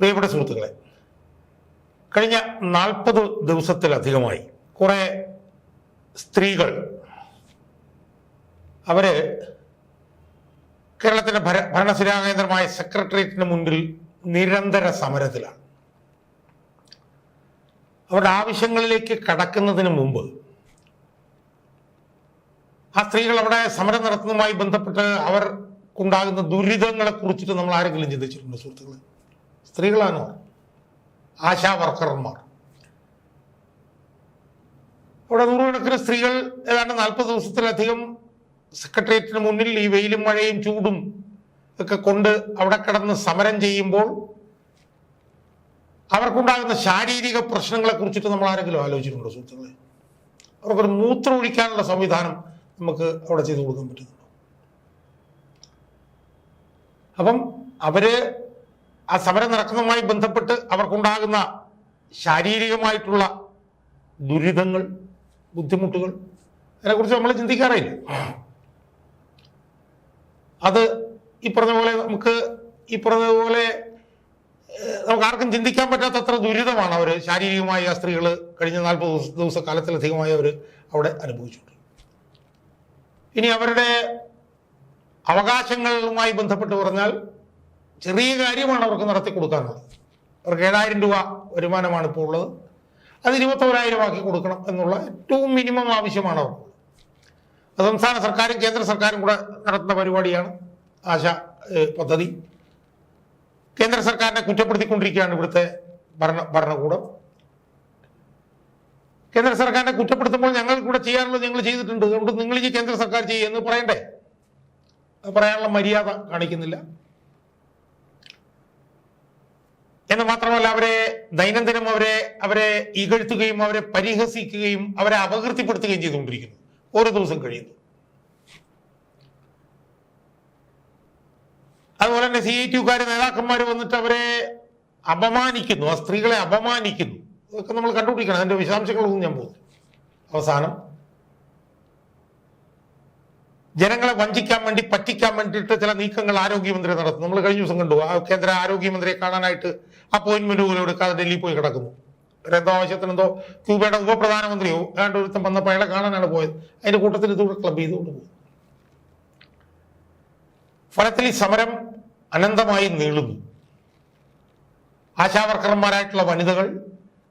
പ്രിയപ്പെട്ട സുഹൃത്തുക്കളെ കഴിഞ്ഞ നാൽപ്പത് ദിവസത്തിലധികമായി കുറെ സ്ത്രീകൾ അവർ കേരളത്തിന്റെ ഭര ഭരണസിരാ കേന്ദ്രമായ സെക്രട്ടേറിയറ്റിന് മുൻപിൽ നിരന്തര സമരത്തിലാണ്. അവരുടെ ആവശ്യങ്ങളിലേക്ക് കടക്കുന്നതിന് മുമ്പ് ആ സ്ത്രീകൾ അവിടെ സമരം നടത്തുന്നതുമായി ബന്ധപ്പെട്ട് അവർക്കുണ്ടാകുന്ന ദുരിതങ്ങളെ കുറിച്ചിട്ട് നമ്മൾ ആരെങ്കിലും ചിന്തിച്ചിട്ടുണ്ടോ സുഹൃത്തുക്കളെ? സ്ത്രീകളാണോ? ആശാ വർക്കർമാർ നൂറുകണക്കിന് സ്ത്രീകൾ ഏതാണ്ട് നാൽപ്പത് ദിവസത്തിലധികം സെക്രട്ടേറിയറ്റിന് മുന്നിൽ ഈ വെയിലും മഴയും ചൂടും ഒക്കെ കൊണ്ട് അവിടെ കിടന്ന് സമരം ചെയ്യുമ്പോൾ അവർക്കുണ്ടാകുന്ന ശാരീരിക പ്രശ്നങ്ങളെ കുറിച്ചിട്ട് നമ്മൾ ആരെങ്കിലും ആലോചിച്ചിട്ടുണ്ടോ സുഹൃത്തുക്കളെ? അവർക്കൊരു മൂത്രം ഒഴിക്കാനുള്ള സംവിധാനം നമുക്ക് അവിടെ ചെയ്തു കൊടുക്കാൻ പറ്റുന്നുണ്ടോ? അപ്പം അവർ ആ സമരം നടക്കുന്നതുമായി ബന്ധപ്പെട്ട് അവർക്കുണ്ടാകുന്ന ശാരീരികമായിട്ടുള്ള ദുരിതങ്ങൾ ബുദ്ധിമുട്ടുകൾ അതിനെക്കുറിച്ച് നമ്മൾ ചിന്തിക്കാറില്ല അത് ഈ പറഞ്ഞ പോലെ നമുക്ക് ഈ പറഞ്ഞതുപോലെ നമുക്ക് ആർക്കും ചിന്തിക്കാൻ പറ്റാത്തത്ര ദുരിതമാണ് അവർ ശാരീരികമായി ആ സ്ത്രീകൾ കഴിഞ്ഞ നാൽപ്പത് ദിവസ കാലത്തിലധികമായി അവർ അവിടെ അനുഭവിച്ചിട്ടുണ്ട്. ഇനി അവരുടെ അവകാശങ്ങളുമായി ബന്ധപ്പെട്ട് പറഞ്ഞാൽ ചെറിയ കാര്യമാണ് അവർക്ക് നടത്തി കൊടുക്കാനുള്ളത്. അവർക്ക് ഏഴായിരം രൂപ വരുമാനമാണ് ഇപ്പോൾ ഉള്ളത്. അത് ഇരുപത്തോരായിരം ആക്കി കൊടുക്കണം എന്നുള്ള ഏറ്റവും മിനിമം ആവശ്യമാണ് അവർക്ക്. അത് സംസ്ഥാന സർക്കാരും കേന്ദ്ര സർക്കാരും കൂടെ നടത്തുന്ന പരിപാടിയാണ് ആശ പദ്ധതി. കേന്ദ്ര സർക്കാരിനെ കുറ്റപ്പെടുത്തിക്കൊണ്ടിരിക്കുകയാണ് ഇവിടുത്തെ ഭരണ ഭരണകൂടം. കേന്ദ്ര സർക്കാരിനെ കുറ്റപ്പെടുത്തുമ്പോൾ ഞങ്ങൾ കൂടെ ചെയ്യാനുള്ളത് ഞങ്ങൾ ചെയ്തിട്ടുണ്ട്. അതുകൊണ്ട് നിങ്ങൾ ഈ കേന്ദ്ര സർക്കാർ ചെയ്യുമെന്ന് പറയണ്ടേ? പറയാനുള്ള മര്യാദ കാണിക്കുന്നില്ല. എന്ന് മാത്രമല്ല അവരെ ദൈനംദിനം അവരെ അവരെ ഇകഴ്ത്തുകയും അവരെ പരിഹസിക്കുകയും അവരെ അപകീർത്തിപ്പെടുത്തുകയും ചെയ്തുകൊണ്ടിരിക്കുന്നു. ഓരോ ദിവസം കഴിയുന്നു. അതുപോലെ തന്നെ സി ഐ ടിക്കാർ നേതാക്കന്മാർ വന്നിട്ട് അവരെ അപമാനിക്കുന്നു. ആ സ്ത്രീകളെ അപമാനിക്കുന്നു. ഇതൊക്കെ നമ്മൾ കണ്ടുപിടിക്കണം. അതിന്റെ വിശദാംശങ്ങളൊന്നും ഞാൻ പോകുന്നു അവസാനം ജനങ്ങളെ വഞ്ചിക്കാൻ വേണ്ടി പറ്റിക്കാൻ വേണ്ടിയിട്ട് ചില നീക്കങ്ങൾ ആരോഗ്യമന്ത്രി നടത്തുന്നു. നമ്മൾ കഴിഞ്ഞ ദിവസം കണ്ടു ആ കേന്ദ്ര ആരോഗ്യമന്ത്രിയെ കാണാനായിട്ട് അപ്പോയിന്റ്മെന്റ് പോലും എടുക്കാതെ ഡൽഹി പോയി കിടക്കുന്നു. എന്തോ ആവശ്യത്തിന് എന്തോ ക്യൂബയുടെ ഉപപ്രധാനമന്ത്രിയോ ഏതാണ്ട് ഒരുത്തം വന്നപ്പോൾ അയാളെ കാണാനാണ് പോയത്. അതിന്റെ കൂട്ടത്തിൽ ഇതുകൂടെ ക്ലബ് ചെയ്തുകൊണ്ട് പോകും ഫലത്തിൽ ഈ സമരം അനന്തമായി നീളുന്നു. ആശാവർക്കർമാരായിട്ടുള്ള വനിതകൾ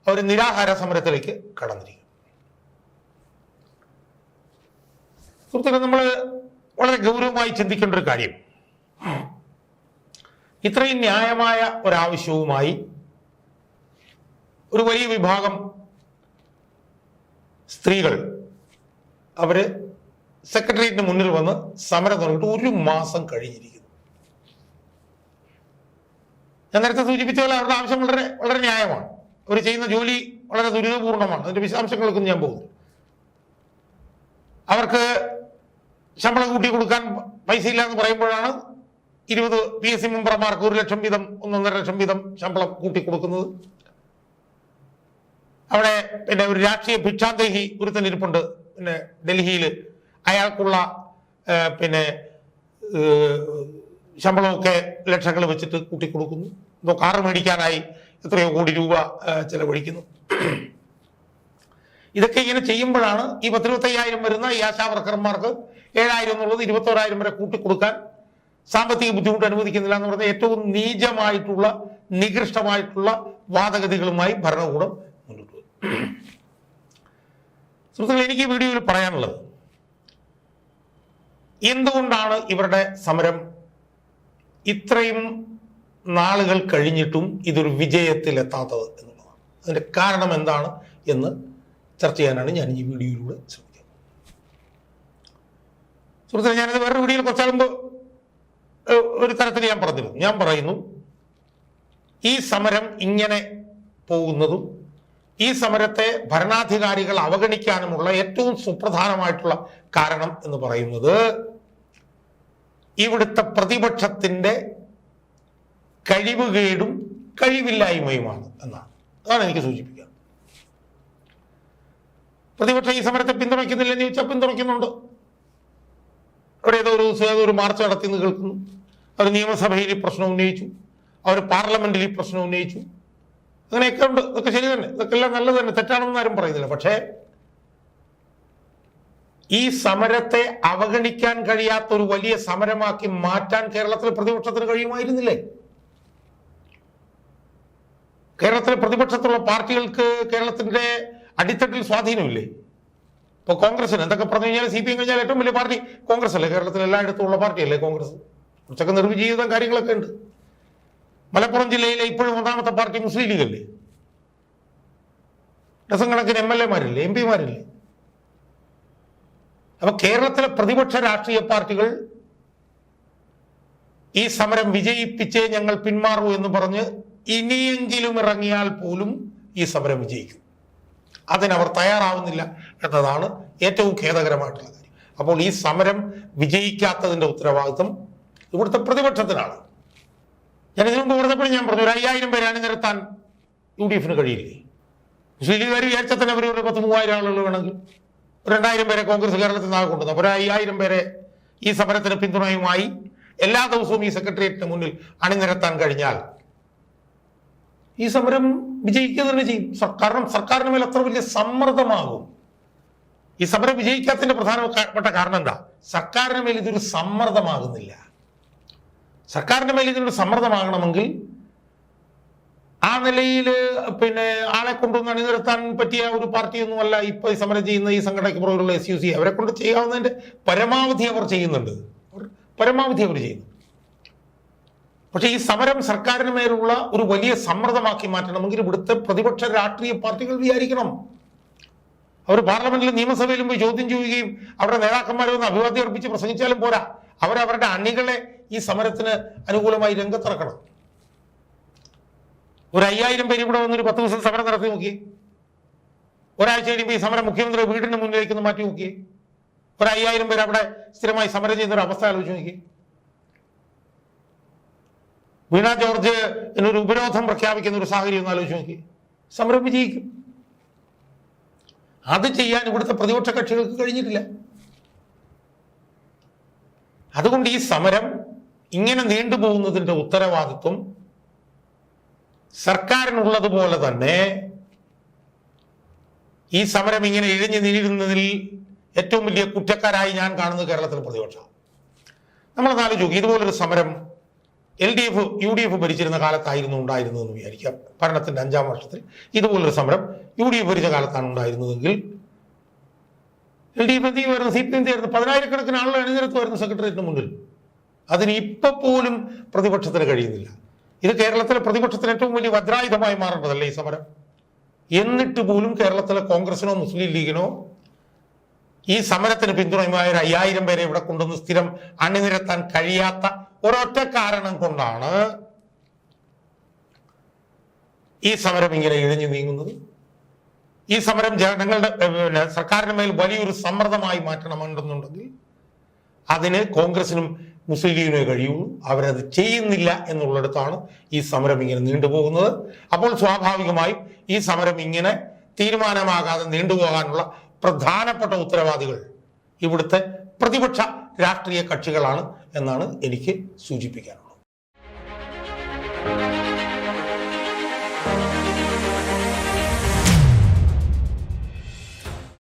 അവർ നിരാഹാര സമരത്തിലേക്ക് കടന്നിരിക്കും സുഹൃത്തുക്കളെ നമ്മൾ വളരെ ഗൗരവമായി ചിന്തിക്കേണ്ട ഒരു കാര്യം. ഇത്രയും ന്യായമായ ഒരാവശ്യവുമായി ഒരു വലിയ വിഭാഗം സ്ത്രീകൾ അവർ സെക്രട്ടേറിയറ്റിന് മുന്നിൽ വന്ന് സമരം തുടങ്ങിയിട്ട് ഒരു മാസം കഴിഞ്ഞിരിക്കുന്നു. ഞാൻ നേരത്തെ സൂചിപ്പിച്ച പോലെ അവരുടെ ആവശ്യം വളരെ വളരെ ന്യായമാണ്. അവർ ചെയ്യുന്ന ജോലി വളരെ ദുരിതപൂർണമാണ്. അതിന്റെ വിശദാംശങ്ങൾക്കൊന്നും ഞാൻ പോകുന്നു അവർക്ക് ശമ്പളം കൂട്ടി കൊടുക്കാൻ പൈസ ഇല്ല എന്ന് പറയുമ്പോഴാണ് ഇരുപത് പി എസ് സി മെമ്പർമാർക്ക് ഒരു ലക്ഷം വീതം ഒന്നൊന്നര ലക്ഷം വീതം ശമ്പളം കൂട്ടി കൊടുക്കുന്നത്. അവിടെ പിന്നെ ഒരു രാഷ്ട്രീയ ഭിക്ഷാന്തേഹി ഒരുത്തൻ ഇരിപ്പുണ്ട്. പിന്നെ ഡൽഹിയിൽ അയാൾക്കുള്ള പിന്നെ ശമ്പളമൊക്കെ ലക്ഷങ്ങൾ വെച്ചിട്ട് കൂട്ടി കൊടുക്കുന്നു. എന്തോ കാറ് മേടിക്കാനായി എത്രയോ കോടി രൂപ ചെലവഴിക്കുന്നു. ഇതൊക്കെ ഇങ്ങനെ ചെയ്യുമ്പോഴാണ് ഈ പത്തിരുപത്തയ്യായിരം വരുന്ന ഈ ആശാ വർക്കർമാർക്ക് ഏഴായിരം എന്നുള്ളത് ഇരുപത്തോരായിരം വരെ കൂട്ടിക്കൊടുക്കാൻ സാമ്പത്തിക ബുദ്ധിമുട്ട് അനുവദിക്കുന്നില്ല എന്ന് പറഞ്ഞ ഏറ്റവും നീചമായിട്ടുള്ള നികൃഷ്ടമായിട്ടുള്ള വാദഗതികളുമായി ഭരണകൂടം മുന്നോട്ട് പോകും. സുഹൃത്തുക്കൾ എനിക്ക് വീഡിയോയിൽ പറയാനുള്ളത് എന്തുകൊണ്ടാണ് ഇവരുടെ സമരം ഇത്രയും നാളുകൾ കഴിഞ്ഞിട്ടും ഇതൊരു വിജയത്തിലെത്താത്തത് എന്നുള്ളതാണ്. അതിന്റെ കാരണം എന്താണ് എന്ന് ചർച്ച ചെയ്യാനാണ് ഞാൻ ഈ വീഡിയോയിലൂടെ ശ്രമിക്കുന്നത്. സുഹൃത്തുക്കളെ ഞാനത് വേറൊരു വീഡിയോയിൽ കുറച്ചാൾ ഒരു തരത്തിൽ ഞാൻ പറഞ്ഞിരുന്നു. ഞാൻ പറയുന്നു ഈ സമരം ഇങ്ങനെ പോകുന്നതും ഈ സമരത്തെ ഭരണാധികാരികൾ അവഗണിക്കാനുമുള്ള ഏറ്റവും സുപ്രധാനമായിട്ടുള്ള കാരണം എന്ന് പറയുന്നത് ഇവിടുത്തെ പ്രതിപക്ഷത്തിന്റെ കഴിവുകേടും കഴിവില്ലായ്മയുമാണ് എന്നാണ്. അതാണ് എനിക്ക് സൂചിപ്പിക്കുക പ്രതിപക്ഷം ഈ സമരത്തെ പിന്തുണയ്ക്കുന്നില്ലെന്ന് ചോദിച്ചാൽ പിന്തുണയ്ക്കുന്നുണ്ട്. അവിടെ ഏതോ ഒരു ദിവസം ഏതോ ഒരു മാർച്ച് നടത്തി എന്ന് കേൾക്കുന്നു. അവർ നിയമസഭയിൽ ഈ പ്രശ്നം ഉന്നയിച്ചു. അവർ പാർലമെന്റിൽ ഈ പ്രശ്നം ഉന്നയിച്ചു. അങ്ങനെയൊക്കെ ഉണ്ട്. ഇതൊക്കെ ശരി തന്നെ. ഇതൊക്കെ എല്ലാം നല്ലത് തന്നെ. തെറ്റാണെന്ന് ആരും പറയുന്നില്ല. പക്ഷേ ഈ സമരത്തെ അവഗണിക്കാൻ കഴിയാത്ത ഒരു വലിയ സമരമാക്കി മാറ്റാൻ കേരളത്തിലെ പ്രതിപക്ഷത്തിന് കഴിയുമായിരുന്നില്ലേ? കേരളത്തിലെ പ്രതിപക്ഷത്തുള്ള പാർട്ടികൾക്ക് കേരളത്തിന്റെ അടിത്തട്ടിൽ സ്വാധീനമില്ലേ? ഇപ്പൊ കോൺഗ്രസിന് എന്തൊക്കെ പറഞ്ഞു കഴിഞ്ഞാൽ സി പി എം കഴിഞ്ഞാൽ ഏറ്റവും വലിയ പാർട്ടി കോൺഗ്രസ് അല്ലേ? കേരളത്തിൽ എല്ലായിടത്തും ഉള്ള പാർട്ടിയല്ലേ കോൺഗ്രസ്? കുറച്ചൊക്കെ നിർവിജീവിതം കാര്യങ്ങളൊക്കെ ഉണ്ട്. മലപ്പുറം ജില്ലയിലെ ഇപ്പോഴും ഒന്നാമത്തെ പാർട്ടി മുസ്ലിം ലീഗ് അല്ലേ ഡസൻ കണക്കിന് എം എൽ എമാരില്ലേ എം പിമാരില്ലേ? അപ്പൊ കേരളത്തിലെ പ്രതിപക്ഷ രാഷ്ട്രീയ പാർട്ടികൾ ഈ സമരം വിജയിപ്പിച്ചേ ഞങ്ങൾ പിന്മാറൂ എന്ന് പറഞ്ഞ് ഇനിയെങ്കിലും ഇറങ്ങിയാൽ പോലും ഈ സമരം വിജയിക്കും. അതിനവർ തയ്യാറാവുന്നില്ല എന്നതാണ് ഏറ്റവും ഖേദകരമായിട്ടുള്ള കാര്യം. അപ്പോൾ ഈ സമരം വിജയിക്കാത്തതിന്റെ ഉത്തരവാദിത്വം ഇവിടുത്തെ പ്രതിപക്ഷത്തിനാണ്. ഞാൻ ഇതിനു മുമ്പ് ഞാൻ പറഞ്ഞു ഒരു അയ്യായിരം പേരെ അണിനിരത്താൻ യു ഡി എഫിന് കഴിയില്ലേ മുസ്ലിം വിചാരിച്ചാൽ തന്നെ അവർ ഒരു പത്ത് മൂവായിരം ആളുകൾ വേണമെങ്കിൽ. രണ്ടായിരം പേരെ കോൺഗ്രസ് കേരളത്തിൽ നിന്നാകെ കൊണ്ടുവന്നു. അപ്പോൾ അയ്യായിരം പേരെ ഈ സമരത്തിന് പിന്തുണയുമായി എല്ലാ ദിവസവും ഈ സെക്രട്ടേറിയറ്റിന് മുന്നിൽ അണിനിരത്താൻ കഴിഞ്ഞാൽ ഈ സമരം വിജയിക്കുക തന്നെ ചെയ്യും കാരണം സർക്കാരിന് മേൽ അത്ര വലിയ സമ്മർദ്ദമാകും. ഈ സമരം വിജയിക്കാത്തതിന്റെ പ്രധാനപ്പെട്ട കാരണം എന്താ? സർക്കാരിന് മേൽ ഇതൊരു സമ്മർദ്ദമാകുന്നില്ല. സർക്കാരിന്റെ മേൽ ഇതിനൊരു സമ്മർദ്ദമാകണമെങ്കിൽ ആ നിലയിൽ പിന്നെ ആളെ കൊണ്ടുവന്ന് അണിനിരത്താൻ പറ്റിയ ഒരു പാർട്ടിയൊന്നുമല്ല ഇപ്പൊ ഈ സമരം ചെയ്യുന്ന ഈ സംഘടനയ്ക്ക് പുറകിലുള്ള എസ് യു സി അവരെ കൊണ്ട് ചെയ്യാവുന്നതിന്റെ പരമാവധി അവർ ചെയ്യുന്നുണ്ട്. പരമാവധി അവർ ചെയ്യുന്നു. പക്ഷേ ഈ സമരം സർക്കാരിന് മേലുള്ള ഒരു വലിയ സമ്മർദ്ദമാക്കി മാറ്റണമെങ്കിൽ ഇവിടുത്തെ പ്രതിപക്ഷ രാഷ്ട്രീയ പാർട്ടികൾ വിചാരിക്കണം. അവർ പാർലമെന്റിലും നിയമസഭയിലും പോയി ചോദ്യം ചെയ്യുകയും അവരുടെ നേതാക്കന്മാരെ ഒന്ന് അഭിവാദ്യം അർപ്പിച്ച് പ്രസംഗിച്ചാലും പോരാ. അവരവരുടെ അണികളെ ഈ സമരത്തിന് അനുകൂലമായി രംഗത്തിറക്കണം. ഒരു അയ്യായിരം പേര് ഇവിടെ വന്നൊരു പത്ത് ദിവസം സമരം നടത്തി നോക്കി ഒരാഴ്ച കഴിയുമ്പോൾ ഈ സമരം മുഖ്യമന്ത്രിയുടെ വീടിന് മുന്നിലേക്ക് മാറ്റി നോക്കി ഒരു അയ്യായിരം പേര് അവിടെ സ്ഥിരമായി സമരം ചെയ്യുന്ന ഒരു അവസ്ഥ ആലോചിച്ച് നോക്കി വീണ ജോർജ് എന്നൊരു ഉപരോധം പ്രഖ്യാപിക്കുന്ന ഒരു സാഹചര്യം ഒന്ന് ആലോചിച്ച് നോക്കി. സമരം വിജയിക്കും. അത് ചെയ്യാൻ ഇവിടുത്തെ പ്രതിപക്ഷ കക്ഷികൾക്ക് കഴിഞ്ഞിട്ടില്ല. അതുകൊണ്ട് ഈ സമരം ഇങ്ങനെ നീണ്ടുപോകുന്നതിന്റെ ഉത്തരവാദിത്വം സർക്കാരിനുള്ളതുപോലെ തന്നെ ഈ സമരം ഇങ്ങനെ ഇഴഞ്ഞു നീഴുന്നതിൽ ഏറ്റവും വലിയ കുറ്റക്കാരായി ഞാൻ കാണുന്നത് കേരളത്തിലെ പ്രതിപക്ഷം നമ്മളൊന്ന് ആലോചിക്കും ഇതുപോലൊരു സമരം L D F U D F ഭരിച്ചിരുന്ന കാലത്തായിരുന്നു ഉണ്ടായിരുന്നതെന്ന് വിചാരിക്കാം. ഭരണത്തിന്റെ അഞ്ചാം വർഷത്തിൽ ഇതുപോലൊരു സമരം യു ഡി എഫ് ഭരിച്ച കാലത്താണ് ഉണ്ടായിരുന്നതെങ്കിൽ എൽ ഡി എഫ് എന്ത് ചെയ്യുമായിരുന്നു? സി പി എം ആയിരുന്നു പതിനായിരക്കണക്കിന് ആളുകൾ അണിനിരത്തുമായിരുന്നു സെക്രട്ടേറിയറ്റിന് മുന്നിൽ. അതിന് ഇപ്പൊ പോലും പ്രതിപക്ഷത്തിന് കഴിയുന്നില്ല. ഇത് കേരളത്തിലെ പ്രതിപക്ഷത്തിന് ഏറ്റവും വലിയ വജ്രായുധമായി മാറേണ്ടതല്ലേ ഈ സമരം? എന്നിട്ട് പോലും കേരളത്തിലെ കോൺഗ്രസിനോ മുസ്ലിം ലീഗിനോ ഈ സമരത്തിന് പിന്തുണയുമായ ഒരു അയ്യായിരം പേരെ ഇവിടെ കൊണ്ടുവന്ന് സ്ഥിരം അണിനിരത്താൻ കഴിയാത്ത ഒരൊറ്റ കാരണം കൊണ്ടാണ് ഈ സമരം ഇങ്ങനെ ഇഴഞ്ഞു നീങ്ങുന്നത്. ഈ സമരം ജനങ്ങളുടെ പിന്നെ സർക്കാരിന് മേൽ വലിയൊരു സമ്മർദ്ദമായി മാറ്റണമെന്നുണ്ടെങ്കിൽ അതിന് കോൺഗ്രസിനും മുസ്ലിം ലീഗിനേ കഴിയുള്ളൂ. അവരത് ചെയ്യുന്നില്ല എന്നുള്ളിടത്താണ് ഈ സമരം ഇങ്ങനെ നീണ്ടുപോകുന്നത്. അപ്പോൾ സ്വാഭാവികമായും ഈ സമരം ഇങ്ങനെ തീരുമാനമാകാതെ നീണ്ടുപോകാനുള്ള പ്രധാനപ്പെട്ട ഉത്തരവാദികൾ ഇവിടുത്തെ പ്രതിപക്ഷ രാഷ്ട്രീയ കക്ഷികളാണ് എന്നാണ് എനിക്ക് സൂചിപ്പിക്കാനുള്ളത്.